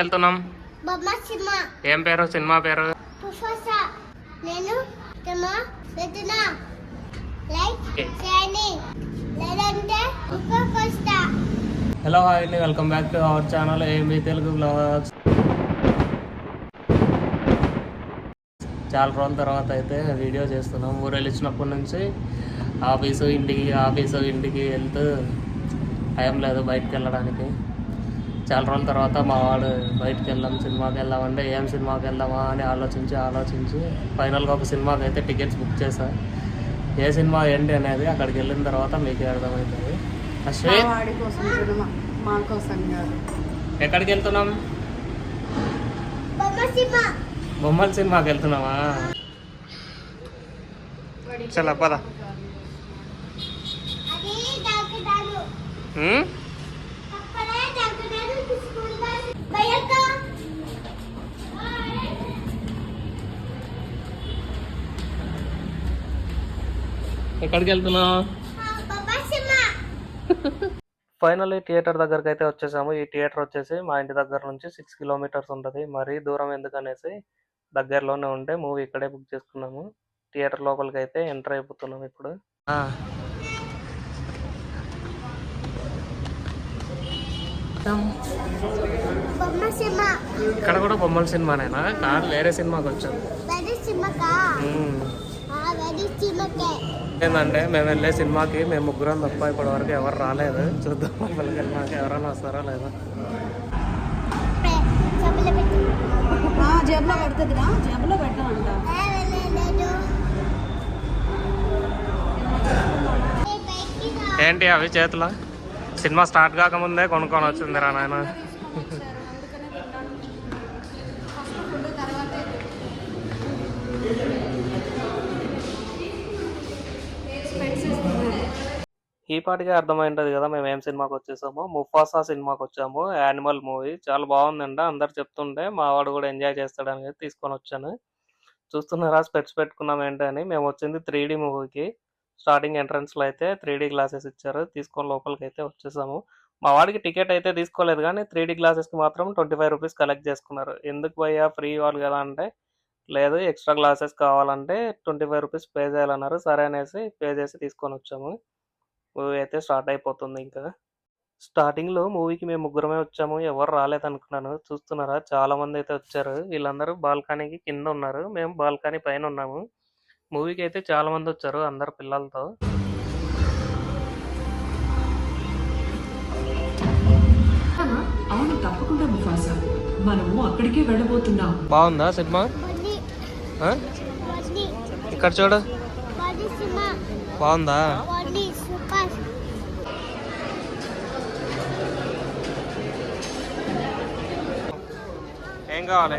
వెళ్తున్నాం బొమ్మ సినిమా. ఏం పేరు? సినిమా పేరు? నేను హలో హాయ్ అండి welcome back to our channel ఏమి తెలుగు బ్లాగ్స్ చాలా రోజుల తర్వాత అయితే వీడియో చేస్తున్నాం. ఊరు వెళ్ళినప్పటి నుంచి ఆఫీసు ఇంటికి ఆఫీసు ఇంటికి వెళ్తూ టైం లేదు బయటకు వెళ్ళడానికి. చాలా రోజుల తర్వాత మా వాడు బయటకు వెళ్దాం సినిమాకి వెళ్దామంటే ఏం సినిమాకి వెళ్దామా అని ఆలోచించి ఆలోచించి ఫైనల్గా ఒక సినిమాకి అయితే టికెట్స్ బుక్ చేశా. ఏ సినిమా ఏంటి అనేది అక్కడికి వెళ్ళిన తర్వాత మీకే అర్థమవుతుంది. మా అశ్విన్ వాడి కోసం సినిమా మా కోసం కాదు. ఎక్కడికి వెళ్తున్నాం? బొమ్మ సినిమా. బొమ్మల సినిమాకి వెళ్తున్నావా చలో పద. ఎక్కడికి సినిమా ఫైనల్లీ థియేటర్ దగ్గరికి అయితే వచ్చేసాము. ఈ థియేటర్ వచ్చేసి మా ఇంటి దగ్గర నుంచి సిక్స్ కిలోమీటర్స్ ఉంటుంది. మరీ దూరం ఎందుకనేసి దగ్గరలోనే ఉంటే మూవీ ఇక్కడే బుక్ చేసుకున్నాము. థియేటర్ లోపలికి అయితే ఎంటర్ అయిపోతున్నాం ఇప్పుడు. ఆ. బొమ్మ సినిమా ఇక్కడ కూడా బొమ్మల సినిమానేనా? కాదు వేరే సినిమాకి? వచ్చాము ఏంటంటే మేము వెళ్ళే సినిమాకి మేము ముగ్గురం తప్ప ఇప్పటి వరకు ఎవరు రాలేదు. చూద్దాం మళ్ళీ వెళ్ళినాక ఎవరైనా వస్తారా లేదా? జేబులో పెడుతుందిరా జేబులో పెట్టమంట. ఏంటి అవి చేతిలో? సినిమా స్టార్ట్ కాకముందే కొనుక్కొని వచ్చింది రా నాయన ఈ పాటికే అర్థమైంటది కదా మేము ఏం సినిమాకి వచ్చేసాము. ముఫాసా సినిమాకి వచ్చాము. యానిమల్ మూవీ చాలా బాగుందండి అందరు చెప్తుంటే మా వాడు కూడా ఎంజాయ్ చేస్తాడని తీసుకొని వచ్చాను. చూస్తున్నారా? స్పెట్స్ పెట్టుకున్నాం ఏంటని మేము వచ్చింది త్రీ డీ మూవీకి స్టార్టింగ్ ఎంట్రన్స్లో అయితే త్రీ డీ గ్లాసెస్ ఇచ్చారు. తీసుకొని లోపలికి అయితే వచ్చేసాము. మా వాడికి టికెట్ అయితే తీసుకోలేదు కానీ త్రీ డీ మాత్రం ట్వంటీ ఫైవ్ రూపీస్ కలెక్ట్ చేసుకున్నారు. ఎందుకు పోయా ఫ్రీ వాళ్ళు కదా అంటే లేదు ఎక్స్ట్రా గ్లాసెస్ కావాలంటే ట్వంటీ ఫైవ్ రూపీస్ పే చేయాలన్నారు. సరే అనేసి పే చేసి తీసుకొని వచ్చాము. మూవీ అయితే స్టార్ట్ అయిపోతుంది ఇంకా. స్టార్టింగ్లో మూవీకి మేము ముగ్గురమే వచ్చాము. ఎవరు రాలేదు అనుకున్నాను చూస్తున్నారా? చాలా మంది అయితే వచ్చారు. వీళ్ళందరూ బాల్కనీకి కింద ఉన్నారు. మేము బాల్కనీ పైన ఉన్నాము. మూవీకి అయితే చాలా మంది వచ్చారు. అందరు పిల్లలతో. అవును? తప్పకుండా ముఫాసా మనము అక్కడికే వెళ్ళబోతున్నాం. బాగుందా సినిమా? ఇక్కడ చూడు. బాగుందా? ఏం కావాలి?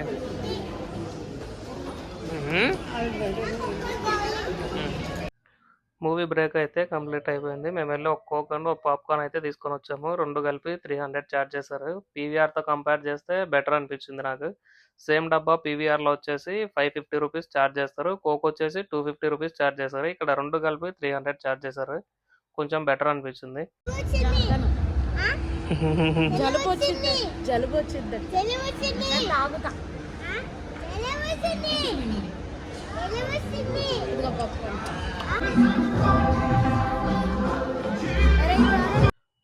మూవీ బ్రేక్ అయితే కంప్లీట్ అయిపోయింది. మేము వెళ్ళి ఒక కోక్ ఒక పాప్కార్న్ అయితే తీసుకొని వచ్చాము. రెండు కలిపి త్రీ హండ్రెడ్ ఛార్జ్ చేశారు. పీవీఆర్తో కంపేర్ చేస్తే బెటర్ అనిపించింది నాకు. సేమ్ డబ్బా పీవీఆర్లో వచ్చేసి ఫైవ్ ఫిఫ్టీ రూపీస్ ఛార్జ్ చేస్తారు. కోక్ వచ్చేసి టూ ఫిఫ్టీ రూపీస్ ఛార్జ్ చేస్తారు ఇక్కడ రెండు కలిపి త్రీ హండ్రెడ్ ఛార్జ్ చేశారు. కొంచెం బెటర్ అనిపించింది. జలుబు వచ్చింది జలుబు వచ్చింది తాగుతా.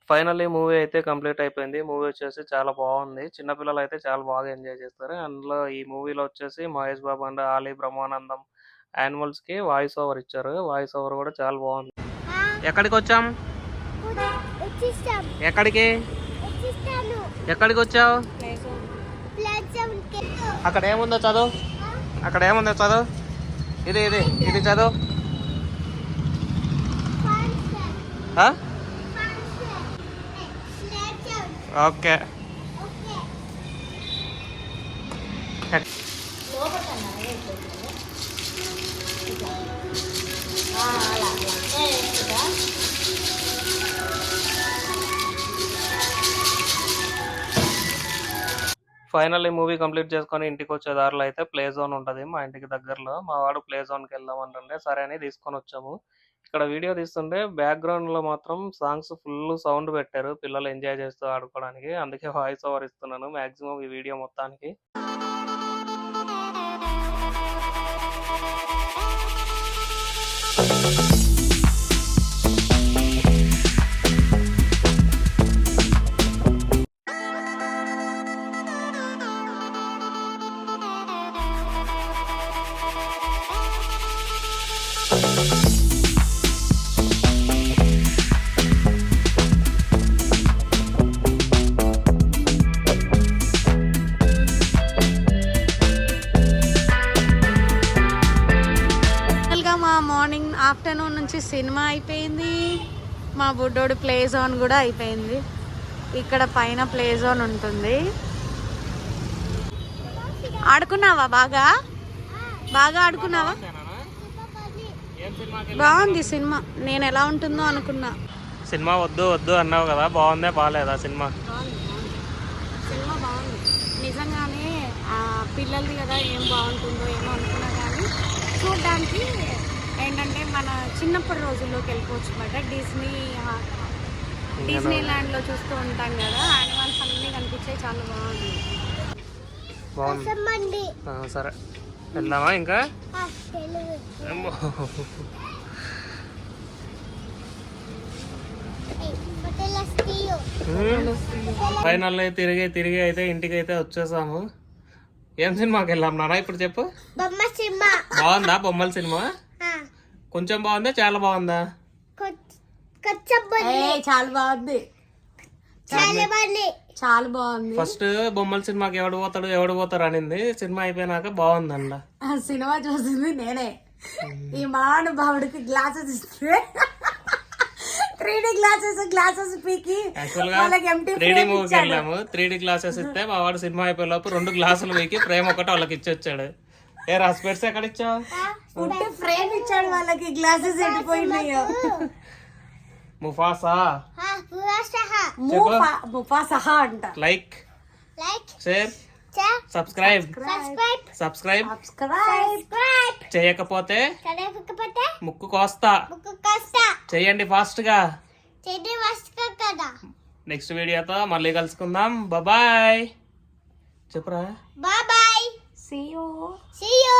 ఫైనల్లీ మూవీ అయితే కంప్లీట్ అయిపోయింది. మూవీ వచ్చేసి చాలా బాగుంది. చిన్నపిల్లలు అయితే చాలా బాగా ఎంజాయ్ చేస్తారు. అందులో ఈ మూవీలో వచ్చేసి మహేష్ బాబు అండ్ ఆలీ బ్రహ్మానందం యానిమల్స్కి వాయిస్ ఓవర్ ఇచ్చారు. వాయిస్ ఓవర్ కూడా చాలా బాగుంది. ఎక్కడికి వచ్చాం ఎక్కడికి? ఎక్కడికి వచ్చావు అక్కడ ఏముందో చదువు? అక్కడ ఏముందో చదువు? ఇది ఇది ఇది చదువు. ఆ? ఫైనల్ ఈ మూవీ కంప్లీట్ చేసుకొని ఇంటికి వచ్చే దారిలో అయితే ప్లే జోన్ ఉంటుంది మా ఇంటికి దగ్గరలో. మా వాడు ప్లే జోన్కి వెళ్దాం అంటుండే సరే అని తీసుకొని వచ్చాము. ఇక్కడ వీడియో తీస్తుంటే బ్యాక్గ్రౌండ్లో మాత్రం సాంగ్స్ ఫుల్ సౌండ్ పెట్టారు. పిల్లలు ఎంజాయ్ చేస్తూ ఆడుకోవడానికి. అందుకే వాయిస్ ఓవర్ ఇస్తున్నాను మ్యాక్సిమం ఈ వీడియో మొత్తానికి. గా మా మార్నింగ్ ఆఫ్టర్నూన్ నుంచి సినిమా అయిపోయింది. మా బుడ్డోడు ప్లే జోన్ కూడా అయిపోయింది. ఇక్కడ పైన ప్లే జోన్ ఉంటుంది. ఆడుకున్నావా బాగా? బాగా ఆడుకున్నావా? బాగుంది సినిమా. నేను ఎలా ఉంటుందో అనుకున్నా. సినిమా వద్దు వద్దు అన్నావు కదా బాగుందే బాగాలేదా సినిమా? సినిమా బాగుంది. నిజంగానే ఆ, పిల్లలది కదా ఏం బాగుంటుందో ఏమో అనుకున్నా కానీ చూడడానికి ఏంటంటే మన చిన్నప్పటి రోజుల్లోకి వెళ్ళిపోవచ్చు అనమాట డిస్నీ డిస్నీ ల్యాండ్లో చూస్తూ ఉంటాం కదా యానిమల్స్ అన్నీ కనిపించాయి చాలా బాగుంది. బాగుంది. సంబండి ఆ, సరే. వెళ్దామా ఇంకా? ఫైనల్ తిరిగి తిరిగి అయితే ఇంటికి అయితే వచ్చేసాము. ఏం సినిమాకి వెళ్ళాం నాన్న ఇప్పుడు చెప్పు. బొమ్మ సినిమా. బాగుందా బొమ్మల సినిమా? కొంచెం బాగుందా చాలా బాగుందా? చాలా బాగుంది. చాలా బాగుంది చాలా బాగుంది. ఫస్ట్ బొమ్మల సినిమాకి ఎవడు పోతాడు ఎవడు పోతారు అనింది. సినిమా అయిపోయినాక బాగుందండ ఆ సినిమా చూసింది నేనే. ఈ మహానుభావుడికి గ్లాసెస్ ఇస్తే. త్రీ డి గ్లాసెస్ గ్లాసెస్ పీకి. మూవీకి. వెళ్ళాము. త్రీ డి క్లాసెస్ ఇస్తే మా వాడు సినిమా అయిపోయే లోపు రెండు గ్లాసులు వీకి ఫ్రేమ్ ఒకటి వాళ్ళకి ఇచ్చి వచ్చాడు ఏ రాసి పెడితే ఎక్కడ ఇచ్చావు? ఉంటే ఫ్రేమ్ ఇచ్చాడు వాళ్ళకి. గ్లాసెస్ ఎండిపోయినాయో. ముఫాసా? అంట. Like like share share subscribe subscribe subscribe చేయకపోతే ముక్కు కోస్తా ముక్కు చేయండి ఫాస్ట్గా చెడు వస్తా కదా నెక్స్ట్ వీడియోతో మళ్ళీ కలుసుకుందాం. బాయ్ చెప్పురా bye bye see you see you